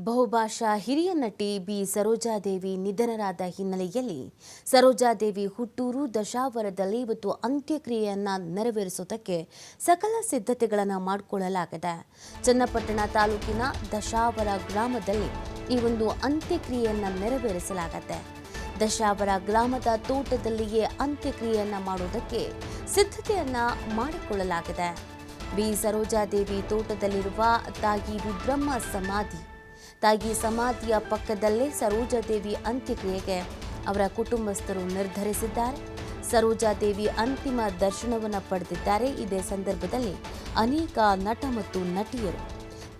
ಬಹುಭಾಷಾ ಹಿರಿಯ ನಟಿ ಬಿ. ಸರೋಜಾದೇವಿ ನಿಧನರಾದ ಹಿನ್ನೆಲೆಯಲ್ಲಿ ಸರೋಜಾದೇವಿ ಹುಟ್ಟೂರು ದಶಾವರದಲ್ಲಿ ಇವತ್ತು ಅಂತ್ಯಕ್ರಿಯೆಯನ್ನು ನೆರವೇರಿಸುವುದಕ್ಕೆ ಸಕಲ ಸಿದ್ಧತೆಗಳನ್ನು ಮಾಡಿಕೊಳ್ಳಲಾಗಿದೆ. ಚನ್ನಪಟ್ಟಣ ತಾಲೂಕಿನ ದಶಾವರ ಗ್ರಾಮದಲ್ಲಿ ಈ ಒಂದು ಅಂತ್ಯಕ್ರಿಯೆಯನ್ನು ನೆರವೇರಿಸಲಾಗತ್ತೆ. ದಶಾವರ ಗ್ರಾಮದ ತೋಟದಲ್ಲಿಯೇ ಅಂತ್ಯಕ್ರಿಯೆಯನ್ನು ಮಾಡುವುದಕ್ಕೆ ಸಿದ್ಧತೆಯನ್ನು ಮಾಡಿಕೊಳ್ಳಲಾಗಿದೆ. ಬಿ. ಸರೋಜಾದೇವಿ ತೋಟದಲ್ಲಿರುವ ತಾಯಿ ರುದ್ರಮ್ಮ ಸಮಾಧಿ ತಾಯಿ ಸಮಾಧಿಯ ಪಕ್ಕದಲ್ಲೇ ಸರೋಜಾದೇವಿ ಅಂತ್ಯಕ್ರಿಯೆಗೆ ಅವರ ಕುಟುಂಬಸ್ಥರು ನಿರ್ಧರಿಸಿದ್ದಾರೆ. ಸರೋಜಾದೇವಿ ಅಂತಿಮ ದರ್ಶನವನ್ನು ಪಡೆದಿದ್ದಾರೆ. ಇದೇ ಸಂದರ್ಭದಲ್ಲಿ ಅನೇಕ ನಟ ಮತ್ತು ನಟಿಯರು,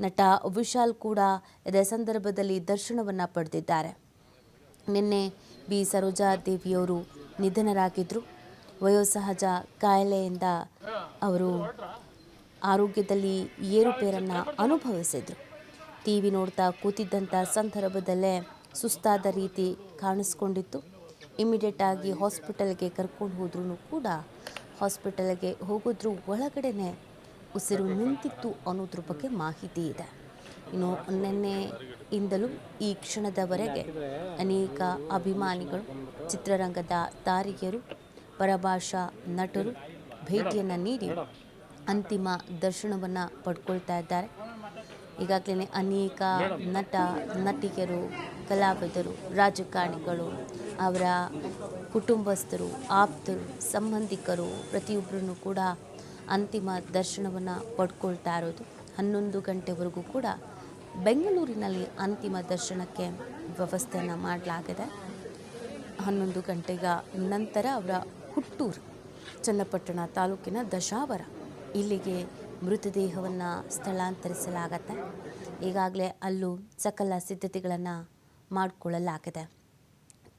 ನಟ ವಿಶಾಲ್ ಕೂಡ ಇದೇ ಸಂದರ್ಭದಲ್ಲಿ ದರ್ಶನವನ್ನು ಪಡೆದಿದ್ದಾರೆ. ನಿನ್ನೆ ಬಿ. ಸರೋಜಾದೇವಿಯವರು ನಿಧನರಾಗಿದ್ದರು. ವಯೋಸಹಜ ಕಾಯಿಲೆಯಿಂದ ಅವರು ಆರೋಗ್ಯದಲ್ಲಿ ಏರುಪೇರನ್ನು ಅನುಭವಿಸಿದರು. ಟಿ ವಿ ನೋಡ್ತಾ ಕೂತಿದ್ದಂಥ ಸಂದರ್ಭದಲ್ಲೇ ಸುಸ್ತಾದ ರೀತಿ ಕಾಣಿಸ್ಕೊಂಡಿತ್ತು. ಇಮಿಡಿಯೇಟಾಗಿ ಹಾಸ್ಪಿಟಲ್ಗೆ ಕರ್ಕೊಂಡು ಹೋದ್ರೂ ಕೂಡ ಹಾಸ್ಪಿಟಲ್ಗೆ ಹೋಗೋದ್ರ ಒಳಗಡೆ ಉಸಿರು ನಿಂತಿತ್ತು ಅನ್ನೋದ್ರ ಬಗ್ಗೆ ಮಾಹಿತಿ ಇದೆ. ಇನ್ನು ನಿನ್ನೆಯಿಂದಲೂ ಈ ಕ್ಷಣದವರೆಗೆ ಅನೇಕ ಅಭಿಮಾನಿಗಳು, ಚಿತ್ರರಂಗದ ತಾರಿಗೆಯರು ಪರಭಾಷಾ ನಟರು ಭೇಟಿಯನ್ನು ನೀಡಿ ಅಂತಿಮ ದರ್ಶನವನ್ನು ಪಡ್ಕೊಳ್ತಾ ಇದ್ದಾರೆ. ಈಗಾಗಲೇ ಅನೇಕ ನಟ ನಟಿಯರು ಕಲಾವಿದರು ರಾಜಕಾರಣಿಗಳು ಅವರ ಕುಟುಂಬಸ್ಥರು ಆಪ್ತರು ಸಂಬಂಧಿಕರು ಪ್ರತಿಯೊಬ್ಬರೂ ಕೂಡ ಅಂತಿಮ ದರ್ಶನವನ್ನು ಪಡ್ಕೊಳ್ತಾ ಇರೋದು. ಹನ್ನೊಂದು ಗಂಟೆವರೆಗೂ ಕೂಡ ಬೆಂಗಳೂರಿನಲ್ಲಿ ಅಂತಿಮ ದರ್ಶನಕ್ಕೆ ವ್ಯವಸ್ಥೆಯನ್ನು ಮಾಡಲಾಗಿದೆ. ಹನ್ನೊಂದು ಗಂಟೆಗ ನಂತರ ಅವರ ಹುಟ್ಟೂರು ಚನ್ನಪಟ್ಟಣ ತಾಲೂಕಿನ ದಶಾವರ ಇಲ್ಲಿಗೆ ಮೃತದೇಹವನ್ನು ಸ್ಥಳಾಂತರಿಸಲಾಗತ್ತೆ. ಈಗಾಗಲೇ ಅಲ್ಲೂ ಸಕಲ ಸಿದ್ಧತೆಗಳನ್ನು ಮಾಡಿಕೊಳ್ಳಲಾಗಿದೆ.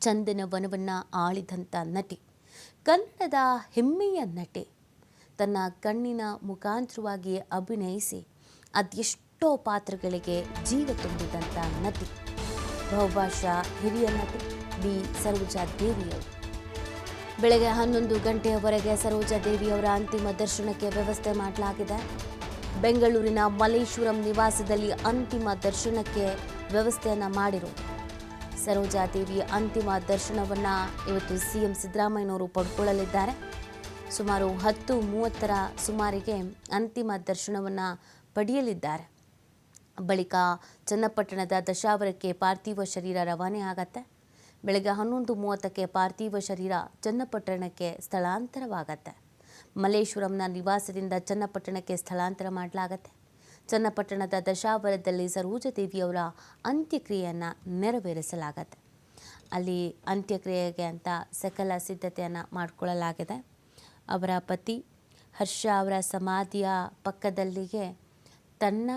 ಚಂದನ ವನವನ್ನು ಆಳಿದಂಥ ನಟಿ, ಕನ್ನಡದ ಹೆಮ್ಮೆಯ ನಟಿ ತನ್ನ ಕಣ್ಣಿನ ಮುಖಾಂತರವಾಗಿ ಅಭಿನಯಿಸಿ ಅದೆಷ್ಟೋ ಪಾತ್ರಗಳಿಗೆ ಜೀವ ತುಂಬಿದಂಥ ನಟಿ, ಬಹುಭಾಷಾ ಹಿರಿಯ ನಟಿ ಬಿ. ಸರೋಜಾ ದೇವಿಯವರು. ಬೆಳಗ್ಗೆ ಹನ್ನೊಂದು ಗಂಟೆಯವರೆಗೆ ಸರೋಜಾ ದೇವಿಯವರ ಅಂತಿಮ ದರ್ಶನಕ್ಕೆ ವ್ಯವಸ್ಥೆ ಮಾಡಲಾಗಿದೆ. ಬೆಂಗಳೂರಿನ ಮಲ್ಲೇಶ್ವರಂ ನಿವಾಸದಲ್ಲಿ ಅಂತಿಮ ದರ್ಶನಕ್ಕೆ ವ್ಯವಸ್ಥೆಯನ್ನು ಮಾಡಿರು. ಸರೋಜಾ ದೇವಿ ಅಂತಿಮ ದರ್ಶನವನ್ನು ಇವತ್ತು ಸಿ ಎಂ ಸಿದ್ದರಾಮಯ್ಯನವರು ಪಡ್ಕೊಳ್ಳಲಿದ್ದಾರೆ. ಸುಮಾರು ಹತ್ತು ಮೂವತ್ತರ ಸುಮಾರಿಗೆ ಅಂತಿಮ ದರ್ಶನವನ್ನು ಪಡೆಯಲಿದ್ದಾರೆ. ಬಳಿಕ ಚನ್ನಪಟ್ಟಣದ ದಶಾವರಕ್ಕೆ ಪಾರ್ಥಿವ ಶರೀರ ರವಾನೆ ಆಗತ್ತೆ. ಬೆಳಗ್ಗೆ ಹನ್ನೊಂದು ಮೂವತ್ತಕ್ಕೆ ಪಾರ್ಥಿವ ಶರೀರ ಚನ್ನಪಟ್ಟಣಕ್ಕೆ ಸ್ಥಳಾಂತರವಾಗತ್ತೆ. ಮಲ್ಲೇಶ್ವರಂನ ನಿವಾಸದಿಂದ ಚನ್ನಪಟ್ಟಣಕ್ಕೆ ಸ್ಥಳಾಂತರ ಮಾಡಲಾಗತ್ತೆ. ಚನ್ನಪಟ್ಟಣದ ದಶಾವರದಲ್ಲಿ ಸರೋಜದೇವಿಯವರ ಅಂತ್ಯಕ್ರಿಯೆಯನ್ನು ನೆರವೇರಿಸಲಾಗತ್ತೆ. ಅಲ್ಲಿ ಅಂತ್ಯಕ್ರಿಯೆಗೆ ಅಂತ ಸಕಲ ಸಿದ್ಧತೆಯನ್ನು ಮಾಡಿಕೊಳ್ಳಲಾಗಿದೆ. ಅವರ ಪತಿ ಹರ್ಷ ಅವರ ಸಮಾಧಿಯ ಪಕ್ಕದಲ್ಲಿಗೆ ತನ್ನ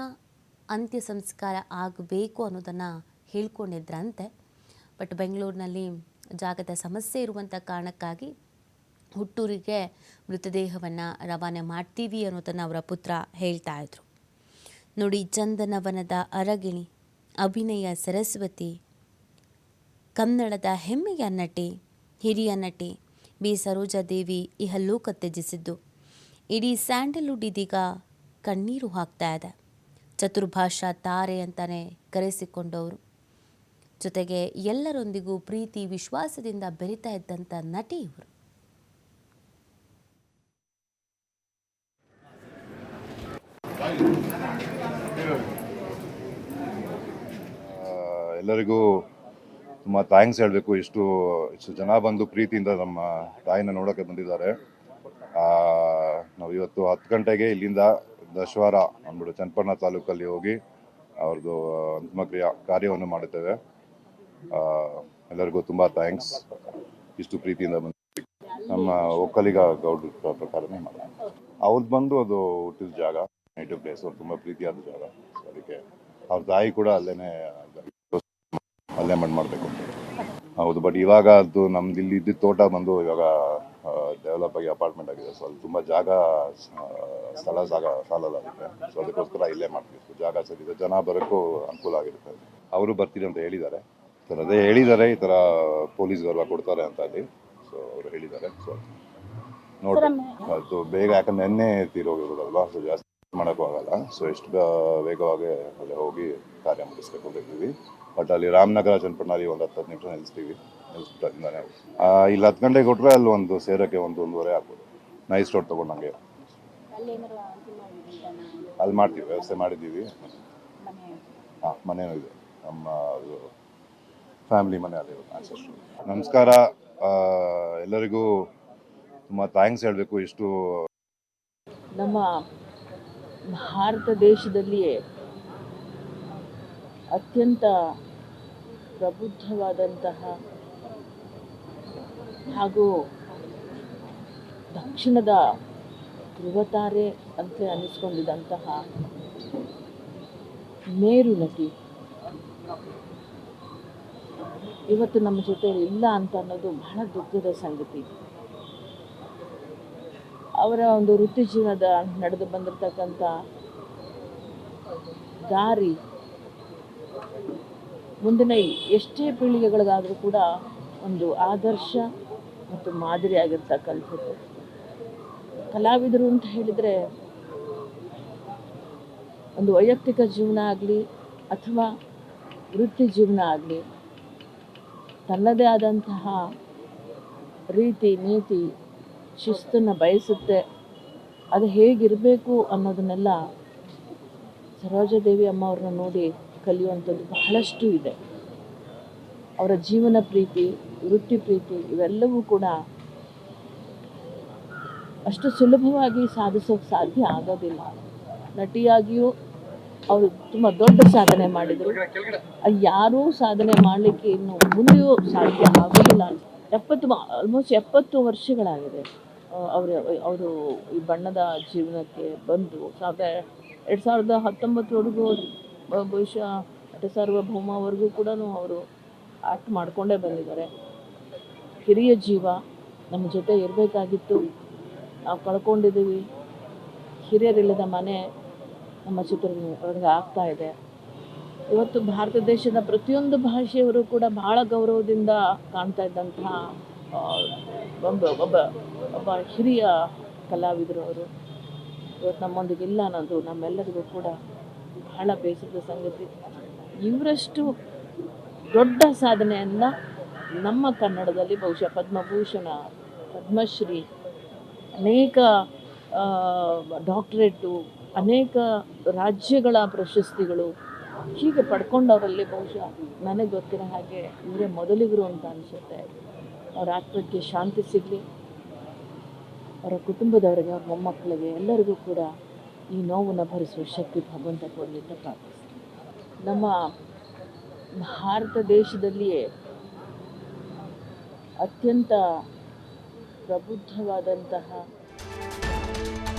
ಅಂತ್ಯ ಸಂಸ್ಕಾರ ಆಗಬೇಕು ಅನ್ನೋದನ್ನು ಹೇಳ್ಕೊಂಡಿದ್ರಂತೆ. ಬಟ್ ಬೆಂಗಳೂರಿನಲ್ಲಿ ಜಾಗದ ಸಮಸ್ಯೆ ಇರುವಂಥ ಕಾರಣಕ್ಕಾಗಿ ಹುಟ್ಟೂರಿಗೆ ಮೃತದೇಹವನ್ನು ರವಾನೆ ಮಾಡ್ತೀವಿ ಅನ್ನೋದನ್ನು ಅವರ ಪುತ್ರ ಹೇಳ್ತಾ ಇದ್ರು. ನೋಡಿ, ಚಂದನವನದ ಅರಗಿಣಿ, ಅಭಿನಯ ಸರಸ್ವತಿ, ಕನ್ನಡದ ಹೆಮ್ಮೆಯ ನಟಿ, ಹಿರಿಯ ನಟಿ ಬಿ ಸರೋಜಾದೇವಿ ಇಹಲ್ಲೋಕ ತ್ಯಜಿಸಿದ್ದು ಇಡೀ ಸ್ಯಾಂಡಲ್ವುಡ್ ಇದೀಗ ಕಣ್ಣೀರು ಹಾಕ್ತಾ ಇದೆ. ಚತುರ್ಭಾಷಾ ತಾರೆ ಅಂತಲೇ ಕರೆಸಿಕೊಂಡವರು. ಜೊತೆಗೆ ಎಲ್ಲರೊಂದಿಗೂ ಪ್ರೀತಿ, ವಿಶ್ವಾಸದಿಂದ ಬೆರಿತಾ ಇದ್ದಂಥ ನಟಿ ಇವರು. ಎಲ್ಲರಿಗೂ ತುಂಬ ಥ್ಯಾಂಕ್ಸ್ ಹೇಳಬೇಕು. ಇಷ್ಟು ಇಷ್ಟು ಜನ ಬಂದು ಪ್ರೀತಿಯಿಂದ ನಮ್ಮ ತಾಯಿನ ನೋಡೋಕ್ಕೆ ಬಂದಿದ್ದಾರೆ. ನಾವು ಇವತ್ತು ಹತ್ತು ಗಂಟೆಗೆ ಇಲ್ಲಿಂದ ದಶವಾರ ಅಂದ್ಬಿಟ್ಟು ಚನ್ನಪಟ್ಟಣ ತಾಲೂಕಲ್ಲಿ ಹೋಗಿ ಅವ್ರದ್ದು ಅಂತಿಮ ಕ್ರಿಯಾ ಕಾರ್ಯವನ್ನು ಮಾಡುತ್ತೇವೆ. ಎಲ್ಲರಿಗೂ ತುಂಬ ಥ್ಯಾಂಕ್ಸ್ ಇಷ್ಟು ಪ್ರೀತಿಯಿಂದ ಬಂದು ನಮ್ಮ ಒಕ್ಕಲಿಗ ಗೌಡ್ರ ಪ್ರ- ಪ್ರಕಾರನೇ ಮಾಡೋಣ. ಅವ್ರದ್ದು ಬಂದು ಅದು ಹುಟ್ಟಿದ ಜಾಗ ನೈಟಿವ್ ಪ್ಲೇಸ್ ಅವ್ರು ತುಂಬ ಪ್ರೀತಿಯಾದ ಜಾಗ. ಅದಕ್ಕೆ ಅವ್ರ ತಾಯಿ ಕೂಡ ಅಲ್ಲೇನೆ ಅಲ್ಲೇ ಮಣ್ಣು ಮಾಡಬೇಕು ಹೌದು ಬಟ್ ಇವಾಗ ಅದು ನಮ್ದು ಇಲ್ಲಿ ಇದ್ದಿದ್ದ ತೋಟ ಬಂದು ಇವಾಗ ಡೆವಲಪ್ ಆಗಿ ಅಪಾರ್ಟ್ಮೆಂಟ್ ಆಗಿದೆ. ಸೊ ಅಲ್ಲಿ ತುಂಬ ಜಾಗ ಸ್ಥಳ ಜಾಗ ಸಾಲಲ್ಲ ಅದಕ್ಕೆ ಸೊ ಅದಕ್ಕೋಸ್ಕರ ಇಲ್ಲೇ ಮಾಡ್ತೀವಿ. ಜಾಗ ಸರಿ ಜನ ಬರೋಕ್ಕೂ ಅನುಕೂಲ ಆಗಿರುತ್ತೆ. ಅವರು ಬರ್ತೀರಿ ಅಂತ ಹೇಳಿದ್ದಾರೆ. ಸರ್ ಅದೇ ಹೇಳಿದ್ದಾರೆ ಈ ಥರ ಪೊಲೀಸ್ ಎಲ್ಲ ಕೊಡ್ತಾರೆ ಅಂತ ಅಲ್ಲಿ ಸೊ ಅವರು ಹೇಳಿದ್ದಾರೆ. ಸೊ ನೋಡಿ. ಅದು ಬೇಗ ಯಾಕಂದ್ರೆ ನೆನ್ನೆ ತೀರೋಗಿರೋದಲ್ವಾ ಸೊ ಜಾಸ್ತಿ ಮಾಡೋಕ್ಕೂ ಆಗಲ್ಲ. ಸೊ ಎಷ್ಟು ವೇಗವಾಗಿ ಅಲ್ಲಿ ಹೋಗಿ ಕಾರ್ಯ ಮುಗಿಸ್ಬೇಕು ಅಂತ ಇದ್ದೀವಿ ಬಟ್ ಅಲ್ಲಿ ರಾಮನಗರ ಚನ್ನಪಟ್ಟಣಲ್ಲಿ ಒಂದು ಹತ್ತು ನಿಮಿಷ ನಿಲ್ಲಿಸ್ತೀವಿ ನಿಲ್ಲಿಸ್ಬಿಟ್ಟು ಅಲ್ಲಿಂದಾನೆ ಇಲ್ಲಿ ಹತ್ತು ಗಂಟೆಗೆ ಕೊಟ್ಟರೆ ಅಲ್ಲಿ ಒಂದು ಸೇರೋಕ್ಕೆ ಒಂದು ಒಂದೂವರೆ ಆಗ್ಬೋದು. ನೈಸ್ ರೋಡ್ ತೊಗೊಂಡಂಗೆ. ಅಲ್ಲಿ ಮಾಡ್ತೀವಿ ವ್ಯವಸ್ಥೆ ಮಾಡಿದ್ದೀವಿ. ಹಾಂ ಮನೇನೂ ಇದೆ. ನಮ್ಮ ಫ್ಯಾಮಿಲಿ ಮನೆ ಆನ್ಸೆಸ್ಟ್ರು ನಮಸ್ಕಾರ. ಎಲ್ಲರಿಗೂ ತುಂಬ ಥ್ಯಾಂಕ್ಸ್ ಹೇಳಬೇಕು. ಇಷ್ಟು ನಮ್ಮ ಭಾರತ ದೇಶದಲ್ಲಿಯೇ ಅತ್ಯಂತ ಪ್ರಬುದ್ಧವಾದಂತಹ ಹಾಗೂ ದಕ್ಷಿಣದ ಧ್ರುವತಾರೆ ಅಂತ ಅನ್ನಿಸ್ಕೊಂಡಿದ್ದಂತಹ ಮೇರು ನಟಿ ಇವತ್ತು ನಮ್ಮ ಜೊತೆ ಇಲ್ಲ ಅಂತ ಅನ್ನೋದು ಬಹಳ ದುಃಖದ ಸಂಗತಿ. ಅವರ ಒಂದು ವೃತ್ತಿ ಜೀವನದ ನಡೆದು ಬಂದಿರತಕ್ಕಂಥ ದಾರಿ ಮುಂದಿನ ಎಷ್ಟೇ ಪೀಳಿಗೆಗಳಿಗಾದರೂ ಕೂಡ ಒಂದು ಆದರ್ಶ ಮತ್ತು ಮಾದರಿಯಾಗಿರ್ತಕ್ಕಂಥದ್ದು ಕಲಾವಿದರು ಅಂತ ಹೇಳಿದರೆ ಒಂದು ವೈಯಕ್ತಿಕ ಜೀವನ ಆಗಲಿ ಅಥವಾ ವೃತ್ತಿ ಜೀವನ ಆಗಲಿ ತನ್ನದೇ ಆದಂತಹ ರೀತಿ, ನೀತಿ, ಶಿಸ್ತನ್ನು ಬಯಸುತ್ತೆ. ಅದು ಹೇಗಿರಬೇಕು ಅನ್ನೋದನ್ನೆಲ್ಲ ಸರೋಜಾದೇವಿ ಅಮ್ಮ ಅವ್ರನ್ನ ನೋಡಿ ಕಲಿಯುವಂಥದ್ದು ಬಹಳಷ್ಟು ಇದೆ. ಅವರ ಜೀವನ ಪ್ರೀತಿ, ವೃತ್ತಿ ಪ್ರೀತಿ ಇವೆಲ್ಲವೂ ಕೂಡ ಅಷ್ಟು ಸುಲಭವಾಗಿ ಸಾಧಿಸೋಕೆ ಸಾಧ್ಯ ಆಗೋದಿಲ್ಲ. ನಟಿಯಾಗಿಯೂ ಅವರು ತುಂಬ ದೊಡ್ಡ ಸಾಧನೆ ಮಾಡಿದರು. ಯಾರೂ ಸಾಧನೆ ಮಾಡಲಿಕ್ಕೆ ಇನ್ನು ಮುಂದೆಯೂ ಸಾಧ್ಯ ಆಗೋದಿಲ್ಲ ಎಪ್ಪತ್ತು ಆಲ್ಮೋಸ್ಟ್ ಎಪ್ಪತ್ತು ವರ್ಷಗಳಾಗಿದೆ. ಅವರು ಅವರು ಈ ಬಣ್ಣದ ಜೀವನಕ್ಕೆ ಬಂದು ಸಾವಿರದ ಎರಡು ಸಾವಿರದ ಹತ್ತೊಂಬತ್ತರವರೆಗೂ ಬಹುಶಃ ನಟ ಸಾರ್ವಭೌಮವರೆಗೂ ಕೂಡ ಅವರು ಆ್ಯಕ್ಟ್ ಮಾಡಿಕೊಂಡೇ ಬಂದಿದ್ದಾರೆ. ಹಿರಿಯ ಜೀವ, ನಮ್ಮ ಜೊತೆ ಇರಬೇಕಾಗಿತ್ತು. ನಾವು ಕಳ್ಕೊಂಡಿದ್ದೀವಿ. ಹಿರಿಯರಿಲ್ಲದ ಮನೆ ನಮ್ಮ ಚಿತ್ರದುರ್ಗ ಆಗ್ತಾ ಇದೆ. ಇವತ್ತು ಭಾರತ ದೇಶದ ಪ್ರತಿಯೊಂದು ಭಾಷೆಯವರು ಕೂಡ ಬಹಳ ಗೌರವದಿಂದ ಕಾಣ್ತಾ ಇದ್ದಂತಹ ಒಬ್ಬ ಒಬ್ಬ ಒಬ್ಬ ಹಿರಿಯ ಕಲಾವಿದರು ಅವರು. ಇವತ್ತು ನಮ್ಮೊಂದಿಗೆ ಇಲ್ಲ ಅನ್ನೋದು ನಮ್ಮೆಲ್ಲರಿಗೂ ಕೂಡ ಬಹಳ ಬೇಸರದ ಸಂಗತಿ. ಇವರಷ್ಟು ದೊಡ್ಡ ಸಾಧನೆಯನ್ನು ನಮ್ಮ ಕನ್ನಡದಲ್ಲಿ ಬಹುಶಃ ಪದ್ಮಭೂಷಣ, ಪದ್ಮಶ್ರೀ, ಅನೇಕ ಡಾಕ್ಟ್ರೇಟು ಅನೇಕ ರಾಜ್ಯಗಳ ಪ್ರಶಸ್ತಿಗಳು ಹೀಗೆ ಪಡ್ಕೊಂಡವರಲ್ಲಿ ಬಹುಶಃ ನನಗೆ ಗೊತ್ತಿರೋ ಹಾಗೆ ಇವರೇ ಮೊದಲಿಗರು ಅಂತ ಅನಿಸುತ್ತೆ. ಅವರ ಆತ್ಮಕ್ಕೆ ಶಾಂತಿ ಸಿಗಲಿ. ಅವರ ಕುಟುಂಬದವರಿಗೆ, ಅವ್ರ ಮೊಮ್ಮಕ್ಕಳಿಗೆ, ಎಲ್ಲರಿಗೂ ಕೂಡ ಈ ನೋವನ್ನು ಭರಿಸುವ ಶಕ್ತಿ ಭಗವಂತ ಕೊಡಲಿ ಅಂತ ನಮ್ಮ ಭಾರತ ದೇಶದಲ್ಲಿಯೇ ಅತ್ಯಂತ ಪ್ರಬುದ್ಧವಾದಂತಹ